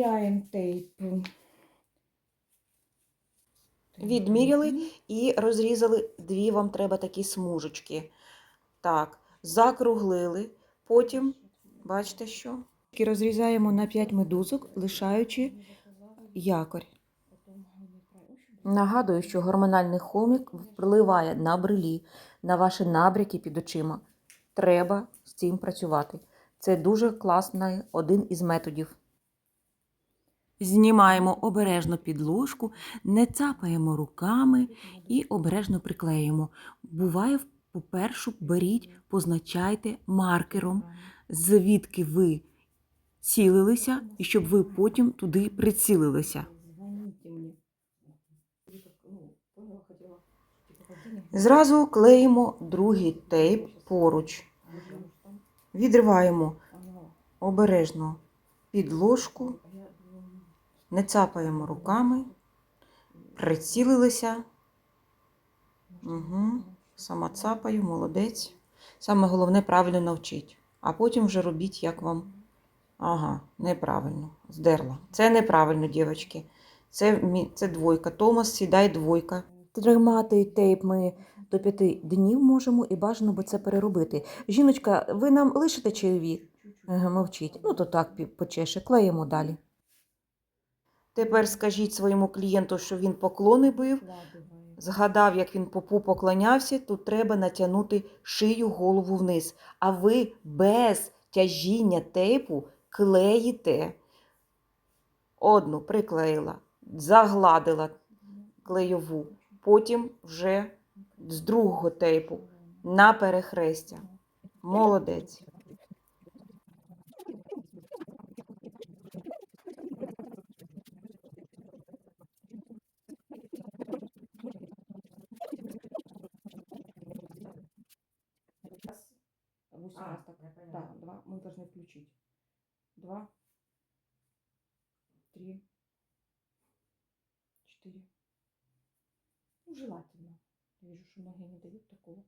Відміряємо тейп. Відміряли і розрізали дві вам треба такі смужечки. Так, закруглили. Потім, бачите що? І розрізаємо на 5 медузок, лишаючи якорь. Нагадую, що гормональний холмік впливає на брелі, на ваші набряки під очима. Треба з цим працювати. Це дуже класний один із методів. Знімаємо обережно підложку, не цапаємо руками і обережно приклеїмо. Буває, попершу беріть, позначайте маркером, звідки ви цілилися, і щоб ви потім туди прицілилися. Зразу клеїмо другий тейп поруч. Відриваємо обережно підложку, не цапаємо руками, прицілилися. Угу. Сама цапаю, молодець. Саме головне правильно навчить. А потім вже робіть, як вам. Ага, неправильно. Здерла. Це неправильно, дівчатки. Це, це двойка. Томас, сідай двойка. Тримати тейп ми до п'яти днів можемо і бажано би це переробити. Жіночка, ви нам лишите чайові? Еге, Мовчіть. Ну, то так почеше, клеїмо далі. Тепер скажіть своєму клієнту, що він поклони бив, згадав, як він попу поклонявся, тут треба натягнути шию голову вниз. А ви без тяжіння тейпу клеїте. Одну приклеїла, загладила клейову, потім вже з другого тейпу на перехрестя. Молодець. А, раз так. Да, два. Мы должны включить. Два, три, четыре. Ну, желательно. Я вижу, что многие не дают такого.